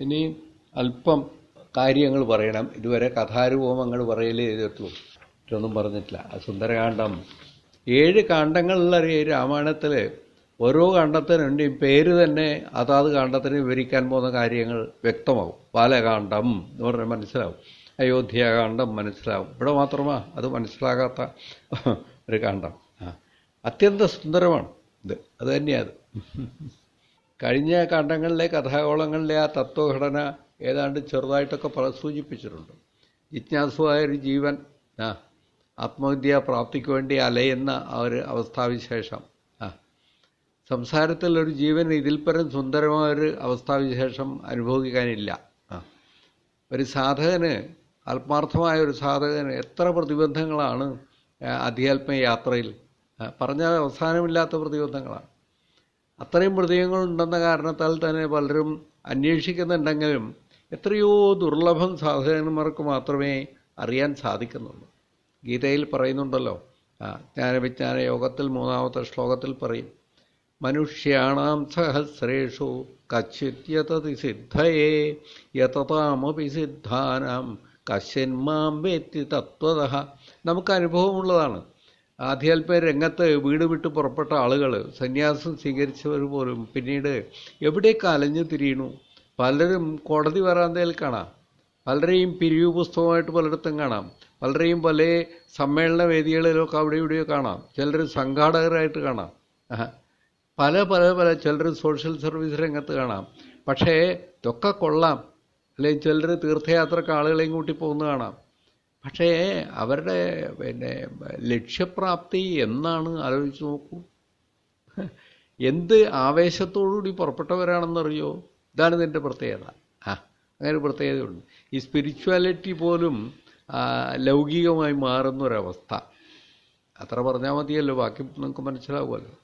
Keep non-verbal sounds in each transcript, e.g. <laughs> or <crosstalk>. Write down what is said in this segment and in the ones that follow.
ഇനി അല്പം കാര്യങ്ങൾ പറയണം. ഇതുവരെ കഥാരൂപങ്ങൾ പറയലേ ചെയ്തിട്ടുള്ളൂ ഇതൊന്നും പറഞ്ഞിട്ടില്ല. സുന്ദരകാന്ഡം. ഏഴ് കാണ്ഡങ്ങളുള്ള ഈ രാമായണത്തിൽ ഓരോ കാണ്ഡത്തിനുണ്ട്. പേര് തന്നെ അതാത് കാണ്ഡത്തിന് വിവരിക്കാൻ പോകുന്ന കാര്യങ്ങൾ വ്യക്തമാവും. ബാലകാന്ഡം എന്ന് പറഞ്ഞാൽ മനസ്സിലാവും. അയോധ്യാകാന്ഡം മനസ്സിലാവും. ഇവിടെ മാത്രമാ അത് മനസ്സിലാകാത്ത ഒരു കാണ്ഡം. അത്യന്തം സുന്ദരമാണ് ഇത്. അത് തന്നെയാണ് കഴിഞ്ഞ കാണ്ഡങ്ങളിലെ കഥാകോളങ്ങളിലെ ആ തത്വഘടന ഏതാണ്ട് ചെറുതായിട്ടൊക്കെ പറ സൂചിപ്പിച്ചിട്ടുണ്ട്. ജിജ്ഞാസുവായ ഒരു ജീവൻ ആ ആത്മവിദ്യ പ്രാപ്തിക്ക് വേണ്ടി അലയുന്ന ആ ഒരു അവസ്ഥാവിശേഷം ആ. സംസാരത്തിൽ ഒരു ജീവൻ ഇതിൽ പരം സുന്ദരമായ ഒരു അവസ്ഥാവിശേഷം അനുഭവിക്കാനില്ല ആ. ഒരു സാധകന് ആത്മാർത്ഥമായ ഒരു സാധകന് എത്ര പ്രതിബന്ധങ്ങളാണ് അധ്യാത്മ യാത്രയിൽ പറഞ്ഞാൽ അവസാനമില്ലാത്ത പ്രതിബന്ധങ്ങളാണ്. അത്രയും പ്രതികങ്ങളുണ്ടെന്ന കാരണത്താൽ തന്നെ പലരും അന്വേഷിക്കുന്നുണ്ടെങ്കിലും എത്രയോ ദുർലഭം സാധകന്മാർക്ക് മാത്രമേ അറിയാൻ സാധിക്കുന്നുള്ളൂ. ഗീതയിൽ പറയുന്നുണ്ടല്ലോ ജ്ഞാനവിജ്ഞാന യോഗത്തിൽ മൂന്നാമത്തെ ശ്ലോകത്തിൽ പറയും മനുഷ്യാണാം സഹസ്രേഷു കച്ചിത്യതതി സിദ്ധയേ യതതാമപി സിദ്ധാനാം കശ്യന്മാം വേത്തി തത്വത. നമുക്ക് അനുഭവമുള്ളതാണ്. ആദ്യാൽപ്പ രംഗത്ത് വീട് വിട്ട് പുറപ്പെട്ട ആളുകൾ സന്യാസം സ്വീകരിച്ചവർ പോലും പിന്നീട് എവിടേക്ക് അലഞ്ഞു തിരിയണു പലരും കോടതി വരാന്തയിൽ കാണാം. പലരെയും പിരിവ് പുസ്തകമായിട്ട് പലയിടത്തും കാണാം. പലരെയും പല സമ്മേളന വേദികളിലൊക്കെ അവിടെ ഇവിടെയോ കാണാം. ചിലർ സംഘാടകരായിട്ട് കാണാം. പല പല പല ചിലർ സോഷ്യൽ സർവീസ് രംഗത്ത് കാണാം. പക്ഷേ ഇതൊക്കെ കൊള്ളാം. അല്ലെങ്കിൽ ചിലർ തീർത്ഥയാത്രക്ക് ആളുകളെയും കൂട്ടി പോകുന്നത് കാണാം. പക്ഷേ അവരുടെ പിന്നെ ലക്ഷ്യപ്രാപ്തി എന്നാണ് ആലോചിച്ച് നോക്കൂ. എന്ത് ആവേശത്തോടുകൂടി പുറപ്പെട്ടവരാണെന്നറിയോ? ഇതാണ് ഇതിന്റെ പ്രത്യേകത. ആ അങ്ങനെ പ്രത്യേകതയുണ്ട്. ഈ സ്പിരിച്വാലിറ്റി പോലും ലൗകികമായി മാറുന്നൊരവസ്ഥ. അത്ര പറഞ്ഞാൽ മതിയല്ലോ ബാക്കി നിങ്ങൾക്ക് മനസ്സിലാവുമല്ലോ.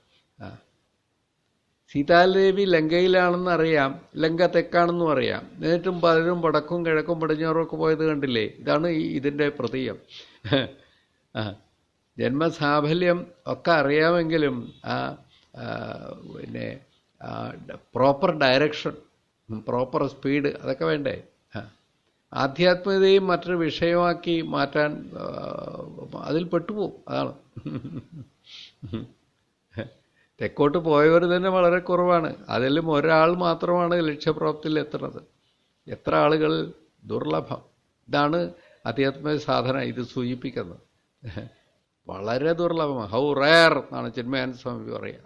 ആ. സീതാദേവി ലങ്കയിലാണെന്ന് അറിയാം ലങ്ക തെക്കാണെന്നും അറിയാം. എന്നിട്ടും പലരും വടക്കും കിഴക്കും പടിഞ്ഞാറും ഒക്കെ പോയത് കണ്ടില്ലേ? ഇതാണ് ഈ ഇതിന്റെ പ്രതീകം ജന്മസാഫല്യം ഒക്കെ അറിയാമെങ്കിലും ആ പിന്നെ പ്രോപ്പർ ഡയറക്ഷൻ പ്രോപ്പർ സ്പീഡ് അതൊക്കെ വേണ്ടേ? ആധ്യാത്മികതയും മറ്റൊരു വിഷയമാക്കി മാറ്റാൻ അതിൽ പെട്ടുപോകും അതാണ്. തെക്കോട്ട് പോയവർ തന്നെ വളരെ കുറവാണ്. അതിലും ഒരാൾ മാത്രമാണ് ലക്ഷ്യപ്രാപ്തിയിൽ എത്തുന്നത്. എത്ര ആളുകൾ ദുർലഭം. ഇതാണ് അധ്യാത്മ സാധന ഇത് സൂചിപ്പിക്കുന്നത്. വളരെ ദുർലഭമാണ്. ഹൗ റയർ എന്നാണ് ചിന്മയാനന്ദ സ്വാമി പറയുക.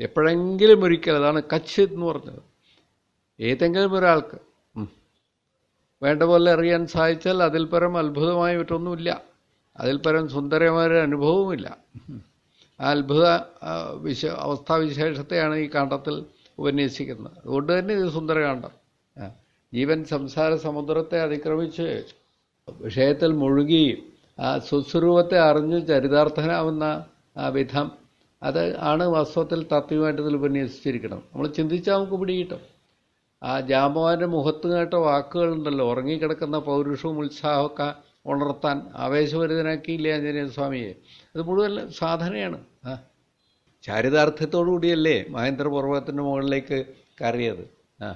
എപ്പോഴെങ്കിലും ഒരിക്കൽ അതാണ് കച്ച് എന്ന് പറഞ്ഞത്. ഏതെങ്കിലും ഒരാൾക്ക് വേണ്ട പോലെ അറിയാൻ സാധിച്ചാൽ അതിൽ പരം അത്ഭുതമായി മറ്റൊന്നുമില്ല അതിൽ പരം സുന്ദരമായ അനുഭവവുമില്ല. അത്ഭുത വിശ അവസ്ഥാവിശേഷത്തെയാണ് ഈ കാണ്ഡത്തിൽ ഉപന്യസിക്കുന്നത്. അതുകൊണ്ട് തന്നെ ഇത് സുന്ദരകാന്ഡം. ജീവൻ സംസാര സമുദ്രത്തെ അതിക്രമിച്ച് വിഷയത്തിൽ മുഴുകി ആ സുസ്വരൂപത്തെ അറിഞ്ഞ് ചരിതാർത്ഥനാവുന്ന വിധം അത് ആണ് വാസ്തവത്തിൽ താത്വികമായിട്ട് ഇതിൽ ഉപന്യസിച്ചിരിക്കണം നമ്മൾ ചിന്തിച്ചാൽ നമുക്ക് പിടികിട്ടും. ആ ജാമ്പവാന്റെ മുഖത്ത് കേട്ട വാക്കുകളുണ്ടല്ലോ ഉറങ്ങിക്കിടക്കുന്ന പൗരുഷവും ഉത്സാഹമൊക്കെ ഉണർത്താൻ ആവേശഭരിതനാക്കിയില്ലേ ആഞ്ജനേയ സ്വാമിയെ? അത് മുഴുവൻ സാധനയാണ്. ആ. ചാരിതാർത്ഥ്യത്തോടു കൂടിയല്ലേ മഹേന്ദ്ര പർവതത്തിന്റെ മുകളിലേക്ക് കയറിയത്? ആ.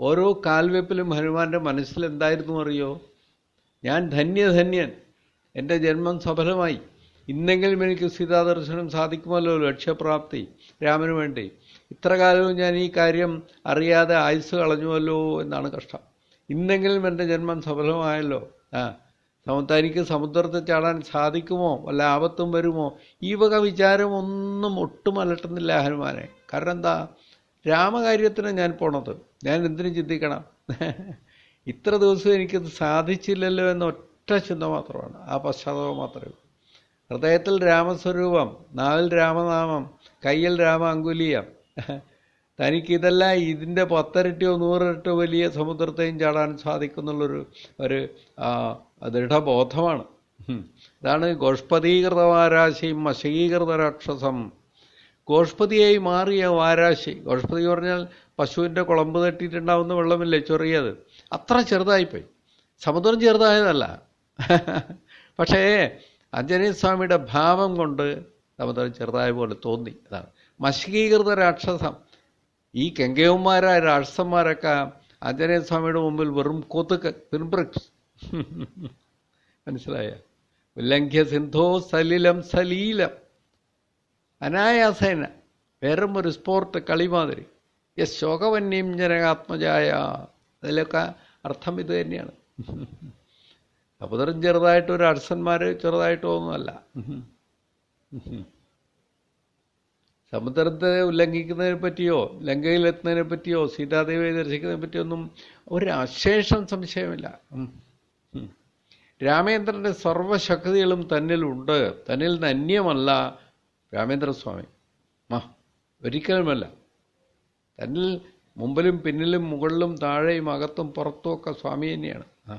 ഓരോ കാൽവെപ്പിലും ഹനുമാന്റെ മനസ്സിൽ എന്തായിരുന്നു അറിയോ? ഞാൻ ധന്യധന്യൻ. എന്റെ ജന്മം സഫലമായി. ഇന്നെങ്കിലും എനിക്ക് സീതാദർശനം സാധിക്കുമല്ലോ ലക്ഷ്യപ്രാപ്തി രാമന് വേണ്ടി. ഇത്ര കാലവും ഞാൻ ഈ കാര്യം അറിയാതെ ആയുസ് കളഞ്ഞുവല്ലോ എന്നാണ് കഷ്ടം. ഇന്നെങ്കിലും എന്റെ ജന്മം സഫലമായല്ലോ. ആ. തനിക്ക് സമുദ്രത്തിൽ ചാടാൻ സാധിക്കുമോ? വല്ല ആപത്തും വരുമോ? ഈ വക വിചാരം ഒന്നും ഒട്ടും അലട്ടുന്നില്ല ഹനുമാനെ. കാരണം എന്താ? രാമകാര്യത്തിന് ഞാൻ പോണത്. ഞാൻ എന്തിനും ചിന്തിക്കണം. <laughs> ഇത്ര ദിവസം എനിക്കത് സാധിച്ചില്ലല്ലോ എന്ന ഒറ്റ ചിന്ത മാത്രമാണ്. ആ പശ്ചാത്തലം മാത്രമേ ഹൃദയത്തിൽ രാമസ്വരൂപം നാവിൽ രാമനാമം കയ്യിൽ രാമാങ്കുലീയം <laughs> തനിക്കിതല്ല ഇതിന്റെ പത്തരട്ടിയോ നൂറിരട്ടോ വലിയ സമുദ്രത്തെയും ചാടാൻ സാധിക്കുന്നുള്ളൊരു ഒരു ദൃഢബോധമാണ്. അതാണ് ഗോഷ്പതീകൃത വാരാശിയും അശീകൃത രാക്ഷസം. ഗോഷ്പതിയായി മാറിയ വാരാശി ഗോഷ്പതി എന്ന് പറഞ്ഞാൽ പശുവിന്റെ കുളമ്പ് തട്ടിയിട്ടുണ്ടാവുന്ന വെള്ളമില്ലേ ചെറിയത്? അത്ര ചെറുതായിപ്പോയി. സമുദ്രം ചെറുതായതല്ല. പക്ഷേ ആഞ്ജനേയ സ്വാമിയുടെ ഭാവം കൊണ്ട് സമുദ്രം ചെറുതായ പോലെ തോന്നി. അതാണ് മശീകൃത രാക്ഷസം. ഈ കെങ്കയന്മാരായ രാക്ഷസന്മാരൊക്കെ ആഞ്ജനേയ സ്വാമിയുടെ മുമ്പിൽ വെറും കൊതുക്ക് പിൻബ്രിക്സ് മനസ്സിലായ? ഉല്ലംഘ്യ സിന്ധോ സലിലം സലീലം. അനായാസേന വെറും ഒരു സ്പോർട്ട് കളിമാതിരി യസ് ശോകവന്യം ജനകാത്മജായ. അതിലൊക്കെ അർത്ഥം ഇത് തന്നെയാണ്. സമുദ്രം ചെറുതായിട്ട് ഒരു അർസന്മാർ ചെറുതായിട്ടോ ഒന്നുമല്ല. സമുദ്രത്തെ ഉല്ലംഘിക്കുന്നതിനെ പറ്റിയോ ലങ്കയിലെത്തുന്നതിനെ പറ്റിയോ സീതാദേവിയെ ദർശിക്കുന്നതിനെ പറ്റിയൊന്നും ഒരു അശേഷം സംശയമില്ല. രാമേന്ദ്രന്റെ സർവശക്തികളും തന്നിലുണ്ട്. തന്നിൽ നിന്ന് അന്യമല്ല രാമേന്ദ്രസ്വാമി. മാ ഒരിക്കലുമല്ല. തന്നിൽ മുമ്പിലും പിന്നിലും മുകളിലും താഴെയും അകത്തും പുറത്തും ഒക്കെ സ്വാമി തന്നെയാണ്.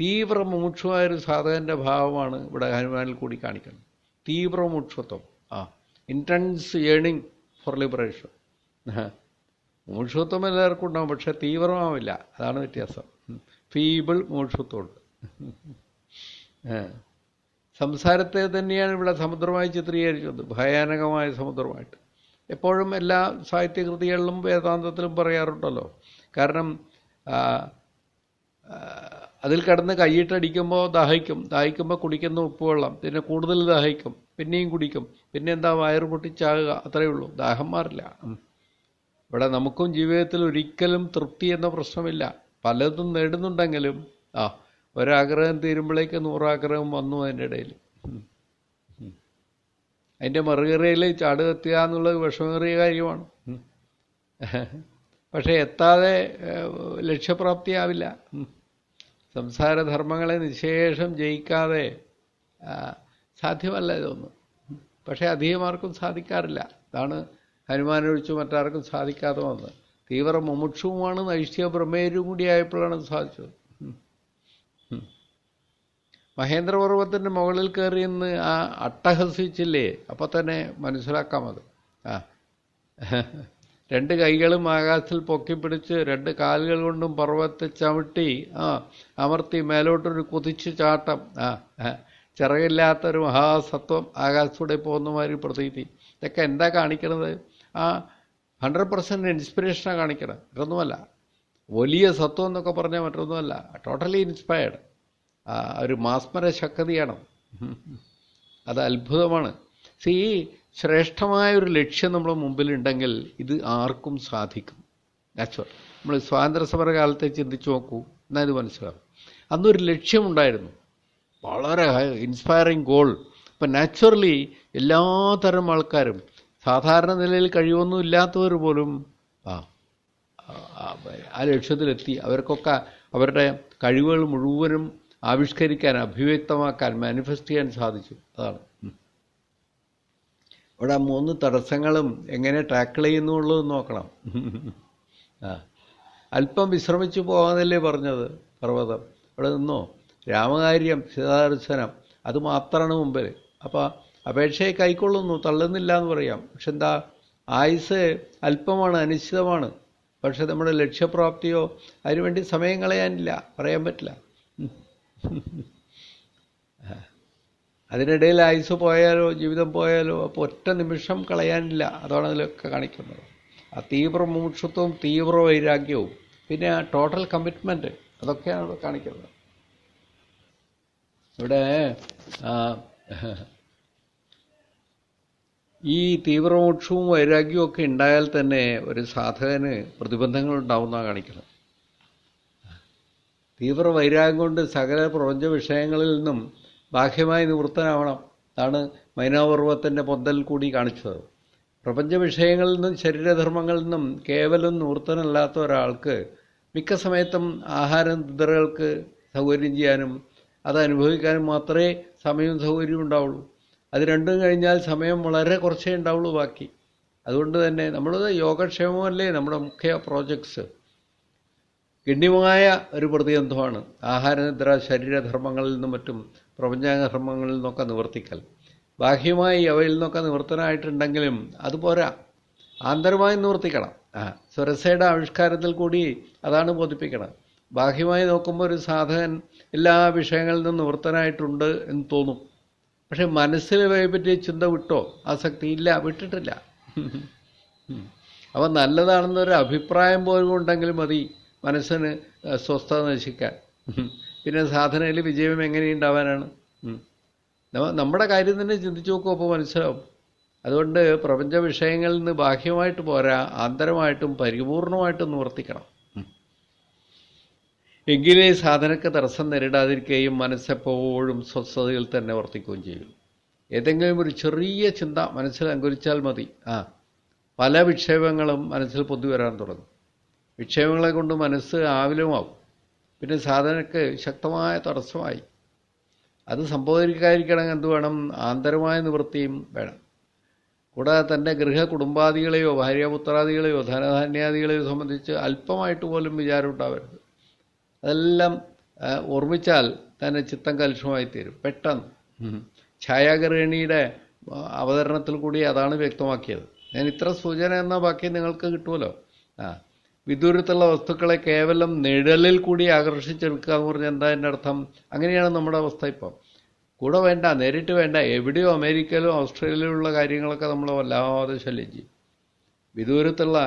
തീവ്ര മുമുക്ഷുവായൊരു സാധകന്റെ ഭാവമാണ് ഇവിടെ ഹനുമാനിൽ കൂടി കാണിക്കുന്നത്. തീവ്ര മുമുക്ഷത്വം. ആ. ഇന്റൻസ് ഏണിങ് ഫോർ ലിബറേഷൻ മൂഷത്വം എല്ലാവർക്കും ഉണ്ടാവും പക്ഷെ തീവ്രമാവില്ല. അതാണ് വ്യത്യാസം. ഫീബിൾ മൂഷത്വമുണ്ട് സംസാരത്തെ തന്നെയാണ് ഇവിടെ സമുദ്രമായി ചിത്രീകരിച്ചത് ഭയാനകമായ സമുദ്രമായിട്ട്. എപ്പോഴും എല്ലാ സാഹിത്യകൃതികളിലും വേദാന്തത്തിലും പറയാറുണ്ടല്ലോ. കാരണം അതിൽ കിടന്ന് കൈയിട്ടടിക്കുമ്പോൾ ദാഹിക്കും. ദാഹിക്കുമ്പോൾ കുടിക്കുന്ന ഉപ്പുവെള്ളം പിന്നെ കൂടുതൽ ദാഹിക്കും. പിന്നെയും കുടിക്കും. പിന്നെ എന്താ വയറ് പൊട്ടിച്ചാകുക അത്രയേ ഉള്ളൂ. ദാഹം മാറില്ല. ഇവിടെ നമുക്കും ജീവിതത്തിൽ ഒരിക്കലും തൃപ്തി എന്ന പ്രശ്നമില്ല. പലതും നേടുന്നുണ്ടെങ്കിലും ആ ഒരാഗ്രഹം തീരുമ്പോഴേക്ക് നൂറാഗ്രഹം വന്നു അതിന്റെ ഇടയിൽ. അതിന്റെ മറുകറിയിൽ മറുകരയിൽ ചാടുകത്തുക എന്നുള്ളത് വിഷമേറിയ കാര്യമാണ്. പക്ഷേ എത്താതെ ലക്ഷ്യപ്രാപ്തിയാവില്ല. സംസാരധർമ്മങ്ങളെ നിശേഷം ജയിക്കാതെ സാധ്യമല്ല ഇതൊന്നും. പക്ഷേ അധികമാർക്കും സാധിക്കാറില്ല. അതാണ് ഹനുമാനൊഴിച്ച് മറ്റാർക്കും സാധിക്കാതെ വന്നത്. തീവ്ര മുമുക്ഷുവുമാണ് നൈഷ്ഠ്യ ബ്രഹ്മേരും കൂടി ആയപ്പോഴാണ് സാധിച്ചത്. മഹേന്ദ്രപർവത്തിന്റെ മുകളിൽ കയറി ഇന്ന് ആ അട്ടഹസിച്ചില്ലേ അപ്പം തന്നെ മനസ്സിലാക്കാം അത്. ആ. രണ്ട് കൈകളും ആകാശത്തിൽ പൊക്കിപ്പിടിച്ച് രണ്ട് കാലുകൾ കൊണ്ടും പർവത്തെ ചവിട്ടി ആ അമർത്തി മേലോട്ടൊരു കുതിച്ചു ചാട്ടം. ആ. ചിറകില്ലാത്തൊരു മഹാസത്വം ആകാശത്തൂടെ പോകുന്ന മാതിരി പ്രതീതി. ഇതൊക്കെ എന്താ കാണിക്കണത്? ആ ഹൺഡ്രഡ് പെർസെന്റ് ഇൻസ്പിറേഷനാണ് കാണിക്കണം ഇതൊന്നുമല്ല വലിയ സത്വം എന്നൊക്കെ പറഞ്ഞാൽ മറ്റൊന്നുമല്ല. ടോട്ടലി ഇൻസ്പയർഡ് ഒരു മാസ്മര ശക്തിയാണ് അത് അത്ഭുതമാണ്. സി ശ്രേഷ്ഠമായ ഒരു ലക്ഷ്യം നമ്മുടെ മുമ്പിലുണ്ടെങ്കിൽ ഇത് ആർക്കും സാധിക്കും. നാച്ചുറൽ നമ്മൾ സ്വാതന്ത്ര്യ സമര കാലത്തെ ചിന്തിച്ചു നോക്കൂ എന്നാൽ ഇത് മനസ്സിലാവും. അന്നൊരു ലക്ഷ്യമുണ്ടായിരുന്നു. വളരെ ഇൻസ്പയറിങ് ഗോൾ ഇപ്പം നാച്ചുറലി എല്ലാതരം ആൾക്കാരും സാധാരണ നിലയിൽ കഴിവൊന്നും ഇല്ലാത്തവർ പോലും ആ ആ, ലക്ഷ്യത്തിലെത്തി. അവർക്കൊക്കെ അവരുടെ കഴിവുകൾ മുഴുവനും ആവിഷ്കരിക്കാൻ അഭിവ്യക്തമാക്കാൻ മാനിഫെസ്റ്റ് ചെയ്യാൻ സാധിച്ചു. അതാണ്. ഇവിടെ മൂന്ന് തടസ്സങ്ങളും എങ്ങനെ ടാക്കിൾ ചെയ്യുന്നുള്ളത് നോക്കണം. ആ. അല്പം വിശ്രമിച്ചു പോകാമെന്നല്ലേ പറഞ്ഞത് പർവതം. ഇവിടെ നിന്നോ? രാമകാര്യം സീതാദർശനം അത് മാത്രമാണ് മുമ്പിൽ അപ്പോൾ അപേക്ഷയെ കൈക്കൊള്ളുന്നു തള്ളുന്നില്ല എന്ന് പറയാം. പക്ഷെ എന്താ ആയുസ് അല്പമാണ് അനിശ്ചിതമാണ്. പക്ഷെ നമ്മുടെ ലക്ഷ്യപ്രാപ്തിയോ അതിനുവേണ്ടി സമയം കളയാനില്ല. പറയാൻ പറ്റില്ല. അതിനിടയിൽ ആയുസ് പോയാലോ ജീവിതം പോയാലോ അപ്പോൾ ഒറ്റ നിമിഷം കളയാനില്ല. അതാണ് അതിലൊക്കെ കാണിക്കുന്നത്. ആ തീവ്ര മുമുക്ഷത്വവും തീവ്ര വൈരാഗ്യവും പിന്നെ ആ ടോട്ടൽ കമ്മിറ്റ്മെന്റ് അതൊക്കെയാണ് കാണിക്കുന്നത്. ഇവിടെ ഈ തീവ്രമോക്ഷവും വൈരാഗ്യവും ഒക്കെ ഉണ്ടായാൽ തന്നെ ഒരു സാധകന് പ്രതിബന്ധങ്ങൾ ഉണ്ടാവുന്നതാണ് കാണിക്കുന്നത്. തീവ്ര വൈരാഗ്യം കൊണ്ട് സകല പ്രപഞ്ച വിഷയങ്ങളിൽ നിന്നും ബാഹ്യമായി നിവൃത്തനാവണം. അതാണ് മൈനാപർവത്തിന്റെ പൊന്തൽ കൂടി കാണിച്ചത്. പ്രപഞ്ച വിഷയങ്ങളിൽ നിന്നും ശരീരധർമ്മങ്ങളിൽ നിന്നും കേവലം നിവൃത്തനല്ലാത്ത ഒരാൾക്ക് മിക്ക സമയത്തും ആഹാരം നിദ്രകൾക്ക് സൗകര്യം ചെയ്യാനും അത് അനുഭവിക്കാനും മാത്രമേ സമയവും സൗകര്യവും ഉണ്ടാവുള്ളൂ. അത് രണ്ടും കഴിഞ്ഞാൽ സമയം വളരെ കുറച്ചേ ഉണ്ടാവുള്ളൂ ബാക്കി. അതുകൊണ്ട് തന്നെ നമ്മളത് യോഗക്ഷേമമല്ലേ നമ്മുടെ മുഖ്യ പ്രോജക്ട്സ്. ഗണ്യമായ ഒരു പ്രതിബന്ധമാണ് ആഹാരനിദ്ര ശരീരധർമ്മങ്ങളിൽ നിന്നും മറ്റും പ്രപഞ്ചധർമ്മങ്ങളിൽ നിന്നൊക്കെ നിവർത്തിക്കൽ. ബാഹ്യമായി അവയിൽ നിന്നൊക്കെ നിവർത്തനായിട്ടുണ്ടെങ്കിലും അതുപോരാ ആന്തരമായി നിവർത്തിക്കണം. ആ സ്വരസയുടെ ആവിഷ്കാരത്തിൽ കൂടി അതാണ് ബോധിപ്പിക്കണം. ബാഹ്യമായി നോക്കുമ്പോൾ ഒരു സാധകൻ എല്ലാ വിഷയങ്ങളിൽ നിന്നും നിവർത്തനായിട്ടുണ്ട് എന്ന് തോന്നും. പക്ഷെ മനസ്സിൽ പറ്റിയ ചിന്ത വിട്ടോ? ആസക്തി ഇല്ല വിട്ടിട്ടില്ല. അപ്പം നല്ലതാണെന്നൊരു അഭിപ്രായം പോലും ഉണ്ടെങ്കിൽ മതി മനസ്സിന് സ്വസ്ഥത നശിക്കാൻ. പിന്നെ സാധനയിൽ വിജയം എങ്ങനെയുണ്ടാവാനാണ് നമ്മുടെ കാര്യം തന്നെ ചിന്തിച്ചു നോക്കുമ്പോൾ അപ്പോൾ മനസ്സിലാവും. അതുകൊണ്ട് പ്രപഞ്ച വിഷയങ്ങളിൽ നിന്ന് ബാഹ്യമായിട്ട് പോരാ ആന്തരമായിട്ടും പരിപൂർണമായിട്ടും നിവർത്തിക്കണം. എങ്കിലേ സാധനക്ക് തടസ്സം നേരിടാതിരിക്കുകയും മനസ്സെപ്പോഴും സ്വസ്ഥതയിൽ തന്നെ വർത്തിക്കുകയും ചെയ്യും. ഏതെങ്കിലും ഒരു ചെറിയ ചിന്ത മനസ്സിൽ അങ്കുരിച്ചാൽ മതി. ആ പല വിക്ഷേപങ്ങളും മനസ്സിൽ പൊതുവരാൻ വരാൻ തുടങ്ങും. വിക്ഷേപങ്ങളെ കൊണ്ട് മനസ്സ് ആവിലമാവും. പിന്നെ സാധനക്ക് ശക്തമായ തടസ്സമായി. അത് സംഭവിക്കാതിരിക്കണം എന്ത് വേണം? ആന്തരമായ നിവൃത്തിയും വേണം. കൂടാതെ തന്റെ ഗൃഹ കുടുംബാദികളെയോ ഭാര്യാപുത്രാദികളെയോ ധനധാന്യാദികളെയോ സംബന്ധിച്ച് അല്പമായിട്ട് പോലും വിചാരം ഉണ്ടാവരുത്. അതെല്ലാം ഓർമ്മിച്ചാൽ തന്നെ ചിത്തം കലുഷമായി തീരും പെട്ടെന്ന് ഛായാഗ്രഹിണിയുടെ അവതരണത്തിൽ കൂടി അതാണ് വ്യക്തമാക്കിയത്. ഞാൻ ഇത്ര സൂചന എന്ന ബാക്കി നിങ്ങൾക്ക് കിട്ടുമല്ലോ? ആ. വിദൂരത്തുള്ള വസ്തുക്കളെ കേവലം നിഴലിൽ കൂടി ആകർഷിച്ചെടുക്കുക എന്ന് പറഞ്ഞാൽ എന്താ എന്റെ അർത്ഥം? അങ്ങനെയാണ് നമ്മുടെ അവസ്ഥ ഇപ്പം. കൂടെ വേണ്ട നേരിട്ട് വേണ്ട എവിടെയോ അമേരിക്കയിലോ ഓസ്ട്രേലിയയിലോ ഉള്ള കാര്യങ്ങളൊക്കെ നമ്മൾ വല്ലാതെ ശല്യം ചെയ്യും വിദൂരത്തുള്ള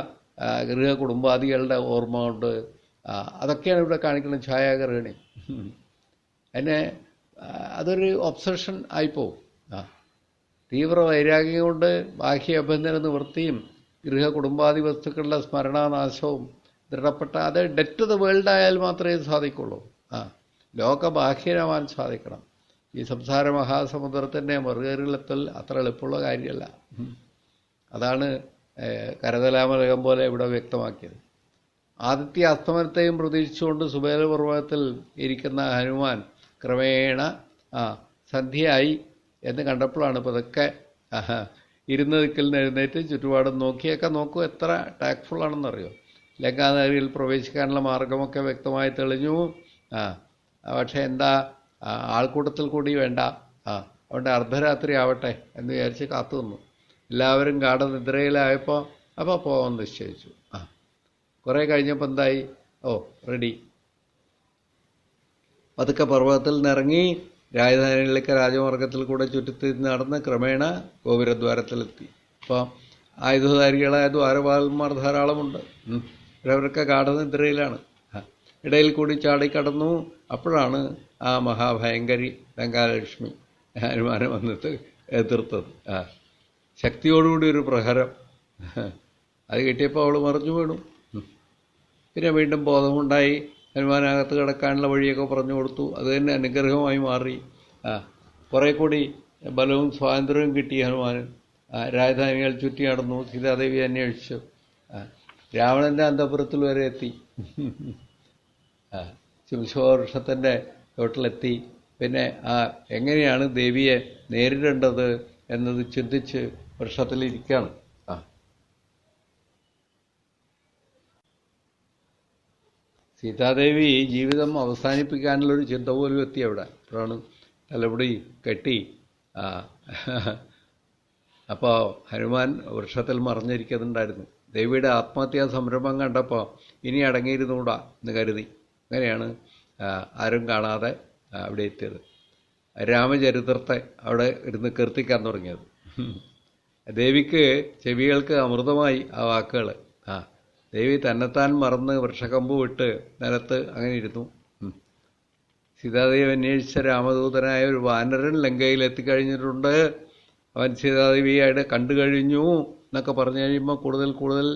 ഗൃഹ കുടുംബാദികളുടെ ഓർമ്മ കൊണ്ട് അതൊക്കെയാണ് ഇവിടെ കാണിക്കുന്നത് ഛായാഗ്രഹണി. ആ, അതൊരു ഒബ്സഷൻ ആയിപ്പോവും ആ തീവ്ര വൈരാഗ്യം കൊണ്ട് ബാഹ്യ അഭ്യന്തര നിവൃത്തിയും ഗൃഹ കുടുംബാദി വസ്തുക്കളുടെ സ്മരണാനാശവും ദൃഢപ്പെട്ട അത് ഡെറ്റ് ദ വേൾഡ് ആയാൽ മാത്രമേ സാധിക്കുള്ളൂ. ആ ലോകബാഹ്യരാവാൻ സാധിക്കണം. ഈ സംസാര മഹാസമുദ്രത്തിന്റെ മറുകരലെത്തൽ അത്ര എളുപ്പമുള്ള കാര്യമല്ല. അതാണ് കരതലാമലകം പോലെ ഇവിടെ വ്യക്തമാക്കിയത്. ആദിത്യ അസ്തമനത്തെയും പ്രതീക്ഷിച്ചുകൊണ്ട് സുബേല പർവതത്തിൽ ഇരിക്കുന്ന ഹനുമാൻ ക്രമേണ ആ സന്ധ്യയായി എന്ന് കണ്ടപ്പോഴാണ് പതുക്കെ ഇരുന്ന നിൽക്കൽ എഴുന്നേറ്റ് ചുറ്റുപാടും നോക്കിയൊക്കെ നോക്കൂ എത്ര ടാക്ട്ഫുൾ ആണെന്നറിയോ? ലങ്കാനഗരിയിൽ പ്രവേശിക്കാനുള്ള മാർഗമൊക്കെ വ്യക്തമായി തെളിഞ്ഞു. ആ പക്ഷേ എന്താ ആൾക്കൂട്ടത്തിൽ കൂടി വേണ്ട. ആ അതുകൊണ്ട് അർദ്ധരാത്രി ആവട്ടെ എന്ന് വിചാരിച്ച് കാത്തു നിന്നു. എല്ലാവരും ഗാഠനിദ്രയിലായപ്പോൾ അപ്പോൾ പോകാൻ നിശ്ചയിച്ചു. ആ കുറേ കഴിഞ്ഞപ്പോൾ എന്തായി? ഓ റെഡി പതുക്കെ പർവതത്തിൽ നിന്നിറങ്ങി രാജധാനിയിലേക്ക് രാജമാർഗത്തിൽ കൂടെ ചുറ്റിത്തിരിഞ്ഞ് നടന്ന് ക്രമേണ ഗോപുരദ്വാരത്തിലെത്തി. അപ്പോൾ ആയുധധാരികളായ ദ്വാരപാലന്മാർ ധാരാളമുണ്ട്. അവരവരൊക്കെ ഗാഠനിദ്രയിലാണ്. ഇടയിൽ കൂടി ചാടിക്കടന്നു അപ്പോഴാണ് ആ മഹാഭയങ്കരി ലങ്കാലക്ഷ്മി ഹനുമാനെ വന്നിട്ട് എതിർത്തത്. ആ. ശക്തിയോടുകൂടി ഒരു പ്രഹരം. അത് കിട്ടിയപ്പോൾ അവൾ മറിഞ്ഞു വീണു പിന്നെ വീണ്ടും ബോധമുണ്ടായി. ഹനുമാനകത്ത് കിടക്കാനുള്ള വഴിയൊക്കെ പറഞ്ഞു കൊടുത്തു. അത് തന്നെ അനുഗ്രഹമായി മാറി. ആ കുറേ കൂടി ബലവും സ്വാതന്ത്ര്യവും കിട്ടി ഹനുമാൻ. രാജധാനികൾ ചുറ്റി നടന്നു. സീതാദേവി അന്വേഷിച്ചു. ആ, രാവണന്റെ അന്തപുരത്തിൽ വരെ എത്തി. ആ, ചോട്ടിലെത്തി പിന്നെ ആ എങ്ങനെയാണ് ദേവിയെ നേരിടേണ്ടത് എന്നത് ചിന്തിച്ച് വൃക്ഷത്തിലിരിക്കുകയാണ്. സീതാദേവി ജീവിതം അവസാനിപ്പിക്കാനുള്ളൊരു ചിന്ത പോലും എത്തി അവിടെ. അപ്പോഴാണ് തലമുടി കെട്ടി അപ്പോൾ ഹനുമാൻ വൃക്ഷത്തിൽ മറിഞ്ഞിരിക്കുന്നുണ്ടായിരുന്നു. ദേവിയുടെ ആത്മഹത്യാ സംരംഭം കണ്ടപ്പോൾ ഇനി അടങ്ങിയിരുന്നുകൂടാ എന്ന് കരുതി. അങ്ങനെയാണ് ആരും കാണാതെ അവിടെ എത്തിയത്. രാമചരിത്രത്തെ അവിടെ ഇരുന്ന് കീർത്തിക്കാൻ തുടങ്ങിയത്. ദേവിക്ക് ചെവികൾക്ക് അമൃതമായി ആ വാക്കുകൾ ദേവി തന്നെത്താൻ മറന്ന് വൃക്ഷക്കമ്പ് വിട്ട് നിലത്ത് അങ്ങനെ ഇരുന്നു. സീതാദേവി അന്വേഷിച്ച രാമദൂതനായ ഒരു വാനരൻ ലങ്കയിൽ എത്തിക്കഴിഞ്ഞിട്ടുണ്ട്. അവൻ സീതാദേവിയായിട്ട് കണ്ടു കഴിഞ്ഞു എന്നൊക്കെ പറഞ്ഞു കഴിയുമ്പോൾ കൂടുതൽ കൂടുതൽ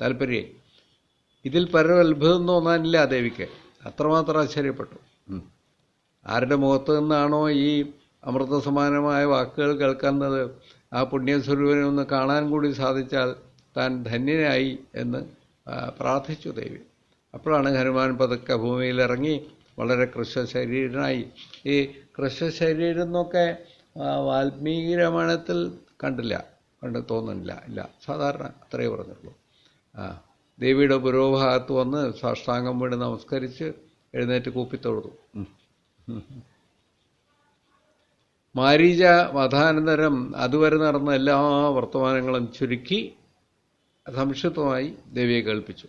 താല്പര്യം ഇതിൽ പരം അത്ഭുതം തോന്നാനില്ല ദേവിക്ക്. അത്രമാത്രം ആശ്ചര്യപ്പെട്ടു. ആരുടെ മുഖത്ത് നിന്നാണോ ഈ അമൃത സമാനമായ വാക്കുകൾ കേൾക്കുന്നത്? ആ പുണ്യസ്വരൂപനെ ഒന്ന് കാണാൻ കൂടി സാധിച്ചാൽ താൻ ധന്യനായി എന്ന് പ്രാർത്ഥിച്ചു ദേവി. അപ്പോഴാണ് ഹനുമാൻ പതുക്കെ ഭൂമിയിലിറങ്ങി വളരെ കൃഷ്ണശരീരനായി. ഈ കൃഷ്ണശരീരം എന്നൊക്കെ വാൽമീകി രാമായണത്തിൽ കണ്ടില്ല. കണ്ട് തോന്നുന്നില്ല. ഇല്ല. സാധാരണ അത്രയേ പറഞ്ഞുള്ളൂ. ആ ദേവിയുടെ പുരോഭാഗത്ത് വന്ന് സാഷ്ടാംഗം വീണ് നമസ്കരിച്ച് എഴുന്നേറ്റ് കൂപ്പിത്തൊഴുതു. മാരീച വധാനന്തരം അതുവരെ നടന്ന എല്ലാ വർത്തമാനങ്ങളും ചുരുക്കി സംക്ഷിപ്തമായി ദേവിയെ കേൾപ്പിച്ചു.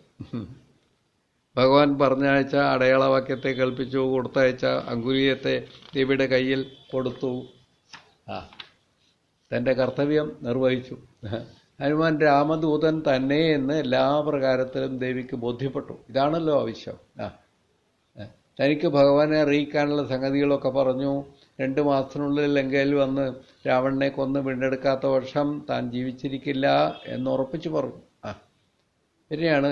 ഭഗവാൻ പറഞ്ഞയച്ച അടയാളവാക്യത്തെ കേൾപ്പിച്ചു കൊടുത്തയച്ച അങ്കുലീയത്തെ ദേവിയുടെ കയ്യിൽ കൊടുത്തു. ആ തന്റെ കർത്തവ്യം നിർവഹിച്ചു. ഹനുമാൻ രാമദൂതൻ തന്നെ എന്ന് എല്ലാ പ്രകാരത്തിലും ദേവിക്ക് ബോധ്യപ്പെട്ടു. ഇതാണല്ലോ ആവശ്യം. ആ. തനിക്ക് ഭഗവാനെ അറിയിക്കാനുള്ള സംഗതികളൊക്കെ പറഞ്ഞു. രണ്ട് മാസത്തിനുള്ളിൽ ലങ്കയിൽ വന്ന് രാവണനെ കൊന്ന് വീണ്ടെടുക്കാത്ത വർഷം താൻ ജീവിച്ചിരിക്കില്ല എന്ന് ഉറപ്പിച്ചു പറഞ്ഞു. പിന്നെയാണ്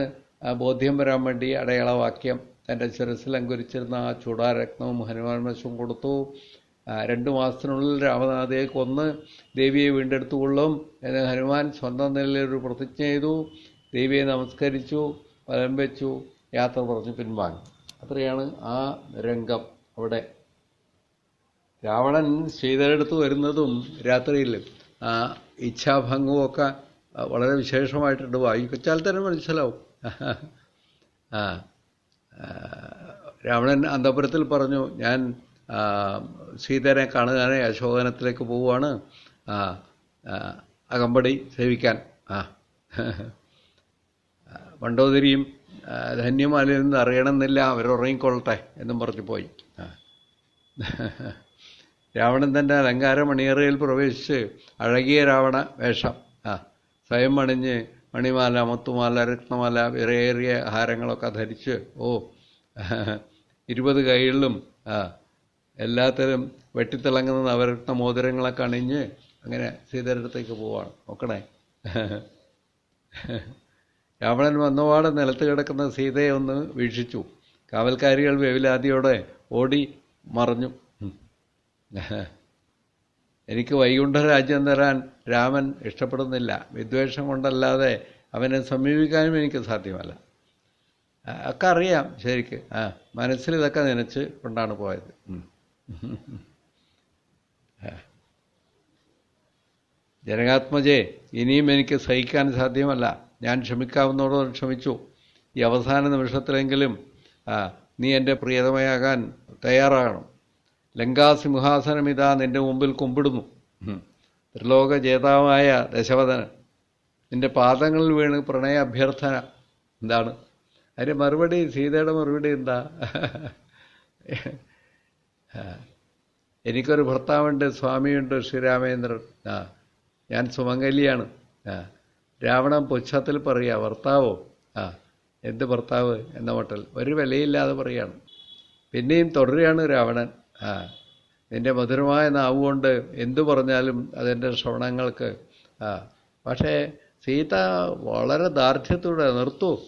ബോധ്യം വരാൻ വേണ്ടി അടയാളവാക്യം തന്റെ ശിരസിൽ അങ്കുരിച്ചിരുന്ന ആ ചൂടാരത്നവും ഹനുമാൻ വശം കൊടുത്തു. രണ്ട് മാസത്തിനുള്ളിൽ രാമനാഥയെ കൊന്ന് ദേവിയെ വീണ്ടെടുത്തുകൊള്ളും എന്ന് ഹനുമാൻ സ്വന്തം നിലയിൽ ഒരു പ്രതിജ്ഞ ചെയ്തു. ദേവിയെ നമസ്കരിച്ചു വലം വെച്ചു യാത്ര പറഞ്ഞു പിൻവാങ്ങി. അത്രയാണ് ആ രംഗം അവിടെ. രാവണൻ സീതയെടുത്ത് വരുന്നതും രാത്രിയിൽ ആ ഇച്ഛാഭംഗവും ഒക്കെ വളരെ വിശേഷമായിട്ടുണ്ട്. വായിച്ചാൽ തന്നെ മനസ്സിലാവും. ആ രാവണൻ അന്തപുരത്തിൽ പറഞ്ഞു ഞാൻ സീതനെ കാണുവാനായി അശോകനത്തിലേക്ക് പോവുകയാണ്. അകമ്പടി സേവിക്കാൻ. ആ മണ്ടോദരിയും ധന്യമാലിൽ നിന്ന് അറിയണമെന്നില്ല അവരുറങ്ങിക്കൊള്ളട്ടെ എന്നും പറഞ്ഞു പോയി. രാവണൻ തന്റെ അലങ്കാര മണിയറയിൽ പ്രവേശിച്ച് അഴകിയ രാവണ വേഷം സ്വയം അണിഞ്ഞ് മണിമാല മുത്തുമാല രത്നമാല വിറയേറിയ ആഹാരങ്ങളൊക്കെ ധരിച്ച് ഓ ഇരുപത് കൈകളിലും ആ എല്ലാത്തരം വെട്ടിത്തിളങ്ങുന്ന നവരത്ന മോതിരങ്ങളൊക്കെ അണിഞ്ഞ് അങ്ങനെ സീതരടുത്തേക്ക് പോവാണ്. നോക്കണേ. രാവണൻ വന്നപാടെ നിലത്ത് കിടക്കുന്ന സീതയെ ഒന്ന് വീക്ഷിച്ചു. കാവൽക്കാരികൾ വേവിലാതിയോടെ ഓടി മറഞ്ഞു. എനിക്ക് വൈകുണ്ഠ രാജ്യം തരാൻ രാമൻ ഇഷ്ടപ്പെടുന്നില്ല. വിദ്വേഷം കൊണ്ടല്ലാതെ അവനെ സമീപിക്കാനും എനിക്ക് സാധ്യമല്ല. ഒക്കെ അറിയാം ശരിക്ക്. ആ മനസ്സിൽ ഇതൊക്കെ നനച്ച് കൊണ്ടാണ് പോയത്. ജനകാത്മജേ ഇനിയും എനിക്ക് സഹിക്കാൻ സാധ്യമല്ല. ഞാൻ ക്ഷമിക്കാവുന്നതോടെ ക്ഷമിച്ചു. ഈ അവസാന നിമിഷത്തിലെങ്കിലും നീ എന്റെ പ്രിയതമയാകാൻ തയ്യാറാകണം. ലങ്കാസിംഹാസനം ഇതാ നിന്റെ മുമ്പിൽ കുമ്പിടുന്നു. ത്രിലോക ജേതാവായ ദശവദനൻ നിന്റെ പാദങ്ങളിൽ വീണ് പ്രണയ അഭ്യർത്ഥന. എന്താണ്? അതിന്റെ മറുപടി സീതയുടെ മറുപടി എന്താ? എനിക്കൊരു ഭർത്താവുണ്ട് സ്വാമിയുണ്ട് ശ്രീരാമേന്ദ്രൻ. ആ. ഞാൻ സുമംഗലിയാണ്. ആ. രാവണൻ പുച്ഛത്തിൽ പറയുക ഭർത്താവോ? ആ. എന്ത് ഭർത്താവ്? എന്ന മട്ടിൽ ഒരു വിലയില്ലാതെ പറയാണ്. പിന്നെയും തുടരുകയാണ് രാവണൻ. ആ. നിന്റെ മധുരമായ നാവുകൊണ്ട് എന്തു പറഞ്ഞാലും അതെന്റെ ശ്രവണങ്ങൾക്ക് ആ. പക്ഷേ സീത വളരെ ദാർഢ്യത്തോടെ നിർത്തൂ.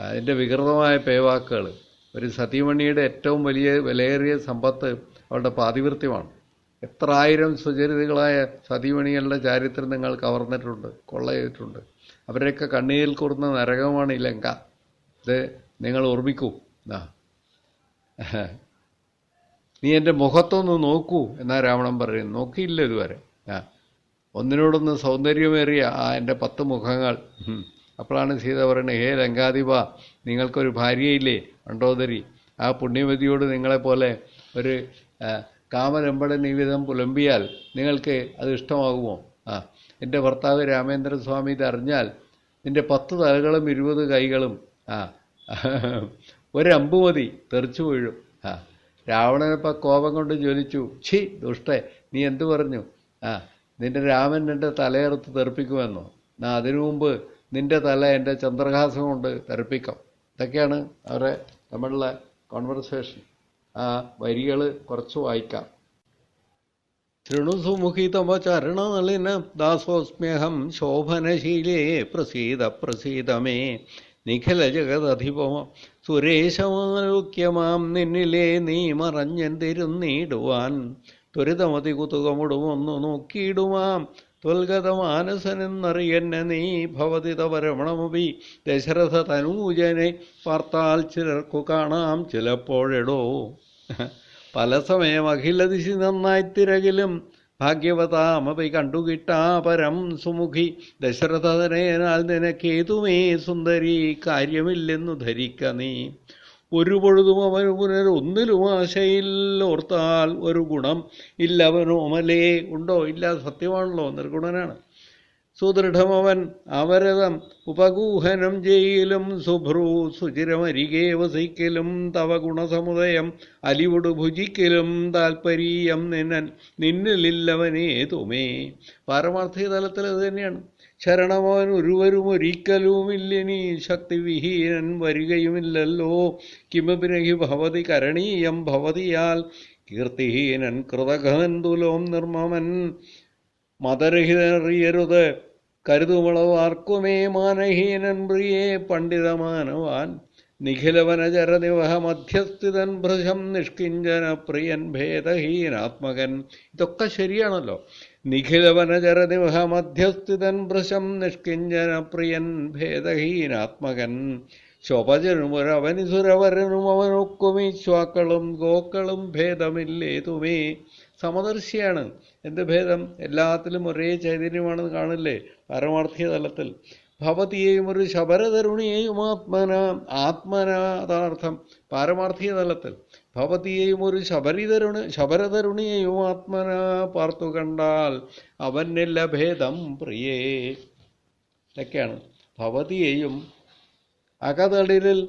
അതിന്റെ വികൃതമായ പേവാക്കുകൾ ഒരു സതീമണിയുടെ ഏറ്റവും വലിയ വിലയേറിയ സമ്പത്ത് അവളുടെ പാതിവൃത്യമാണ്. എത്ര ആയിരം സുചരിതകളായ സതീമണികളുടെ ചാരിത്രം നിങ്ങൾ കവർന്നിട്ടുണ്ട് കൊള്ള ചെയ്തിട്ടുണ്ട് അവരെയൊക്കെ കണ്ണീരിൽ കൂർന്ന നരകമാണ് ഈ ലങ്ക. ഇത് നിങ്ങൾ ഓർമ്മിക്കൂ. ആ. നീ എന്റെ മുഖത്തൊന്ന് നോക്കൂ എന്നാ രാവണൻ പറയുന്നു. നോക്കിയില്ല ഇതുവരെ. ആ ഒന്നിനോടൊന്ന് സൗന്ദര്യമേറിയ ആ എന്റെ പത്ത് മുഖങ്ങൾ. അപ്പോഴാണ് സീത പറയുന്നത് ഹേ ലങ്കാധിപ നിങ്ങൾക്കൊരു ഭാര്യയില്ലേ മണ്ടോദരി ആ പുണ്യവതിയോട് നിങ്ങളെപ്പോലെ ഒരു കാമരമ്പട കാമരമ്പടൻ ഈ വിധം പുലമ്പിയാൽ നിങ്ങൾക്ക് അത് ഇഷ്ടമാകുമോ? ആ എന്റെ ഭർത്താവ് രാമേന്ദ്രസ്വാമി ഇത് അറിഞ്ഞാൽ നിന്റെ പത്ത് തലകളും ഇരുപത് കൈകളും ആ ഒരമ്പ് മതി തെറിച്ചു വീഴും. ആ രാവണനിപ്പോൾ കോപം കൊണ്ട് ജ്വലിച്ചു. ഛി ദുഷ്ടേ നീ എന്തു പറഞ്ഞു? ആ നിന്റെ രാമൻ എന്റെ തലയെറുത്ത് തെറിപ്പിക്കുമെന്നോ? എന്നാ അതിനു മുമ്പ് നിന്റെ തല എന്റെ ചന്ദ്രഹാസം കൊണ്ട് തെറിപ്പിക്കാം. ഇതൊക്കെയാണ് അവരെ തമ്മിലുള്ള കോൺവെർസേഷൻ ആ വരികൾ കുറച്ച് വായിക്കാം. ശൃണുസുമുഖി തമ ചരണനളിന ദാസോസ്മ്യഹം ശോഭനശീലേ പ്രസീത പ്രസീത മേ സുരേശമാലോക്യമാം നിന്നിലെ നീ മറഞ്ഞെന്തിരുന്നിടുവാൻ. ത്വരിതമതി കുതുകമുടുമൊന്നു നോക്കിയിടുമാം ത്വൽഗതമാനസനെന്നറിയന്നെ നീ ഭവതിത പരമണമപി ദശരഥ തനൂജനെ പാർത്താൽ ചിലർക്കു കാണാം ചിലപ്പോഴെടോ. പല സമയം അഖിലദിശി നന്നായി തിരകിലും ഭാഗ്യവതാമപി കണ്ടുകിട്ടാ പരം സുമുഖി. ദശരഥനേനാൽ നിനക്കേതുമേ സുന്ദരി? കാര്യമില്ലെന്നു ധരിക്ക നീ. ഒരു പൊഴുതും അവന് പുനരൊന്നിലും ആശയിൽ ഓർത്താൽ ഒരു ഗുണം ഇല്ലവനോ അമലേ ഉണ്ടോ? ഇല്ല സത്യമാണല്ലോ. നിർഗുണനാണ്. സുദൃഢമവൻ അവരതം ഉപഗൂഹനം ചെയ്യലും സുഭ്രു സുചിരമരികെ വസിക്കലും തവ ഗുണസമുദയം അലിവുടു ഭുജിക്കലും താൽപ്പര്യം നിന്നൻ നിന്നിലില്ലവനേ തുമേ പാരമാർത്ഥിക തലത്തിൽ അത് തന്നെയാണ്. ശരണമവൻ ഒരുവരും ഒരിക്കലുമില്ലിനി ശക്തിവിഹീനൻ വരികയുമില്ലല്ലോ. കിമപിനഹി ഭവതി കരണീയം ഭവതിയാൽ കീർത്തിഹീനൻ കൃതഘമന്തുലോം നിർമ്മമൻ മതരഹിതറിയരുത് കരുതുമുളവാർക്കുമേ മാനഹീനൻ പ്രിയേ പണ്ഡിതമാനവാൻ. നിഖിലവനചരനിവഹ മധ്യസ്ഥിതൻ ഭൃശം നിഷ്കിഞ്ചന പ്രിയൻ ഭേദഹീനാത്മകൻ. ഇതൊക്കെ ശരിയാണല്ലോ. നിഖിലവനചരനിവഹ മധ്യസ്ഥിതൻ ഭൃശം നിഷ്കിഞ്ചന പ്രിയൻ ഭേദഹീനാത്മകൻ ശോഭജനുമൊരവനിസുരവരനും അവനൊക്കുമീശ്വാക്കളും ഗോക്കളും ഭേദമില്ലേതുമേ. സമദർശിയാണ്. എന്ത് ഭേദം? എല്ലാത്തിലും ഒരേ ചൈതന്യമാണെന്ന് കാണില്ലേ? പരമാർത്ഥിക തലത്തിൽ. ഭവതിയെയും ഒരു ശബരതരുണിയെയും ആത്മന ആത്മനാഥാർത്ഥം പാരമാർത്ഥിക തലത്തിൽ. ഭവതിയെയും ഒരു ശബരിതരുണ ശബരതരുണിയെയും ആത്മന പാർത്തു കണ്ടാൽ അവനില്ല ഭേദം പ്രിയേ. ഇതൊക്കെയാണ്. ഭവതിയെയും അകതളിരിൽ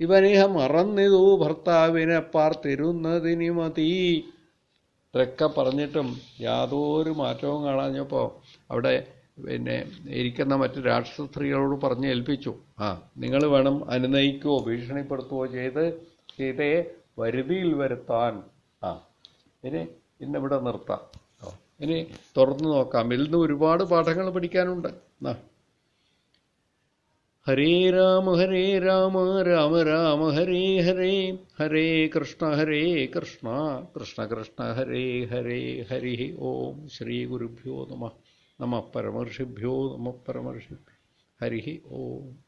ഇവനേഹം മറന്നിതു ഭർത്താവിനെ പാർത്തിരുന്നതിനി മതി. ഇതൊക്കെ പറഞ്ഞിട്ടും യാതൊരു മാറ്റവും കാണാഞ്ഞപ്പോൾ അവിടെ പിന്നെ ഇരിക്കുന്ന മറ്റ് രാക്ഷസ സ്ത്രീകളോട് പറഞ്ഞ് ഏൽപ്പിച്ചു. ആ നിങ്ങൾ വേണം അനുനയിക്കുകയോ ഭീഷണിപ്പെടുത്തുകയോ ചെയ്ത് സീതയെ വരുതിയിൽ വരുത്താൻ. ആ ഇനി ഇന്നിവിടെ നിർത്താം. ഇനി തുറന്നു നോക്കാം. ഇതിൽ നിന്ന് ഒരുപാട് പാഠങ്ങൾ പഠിക്കാനുണ്ട്. ആ हरे राम हरे राम राम राम, हरे हरे हरे कृष्ण हरे कृष्ण कृष्ण कृष्ण, हरे हरे, हरि, ओम श्री गुरुभ्यो नम। नम परमर्षिभ्यो, नम परमर्षि हरि ओम।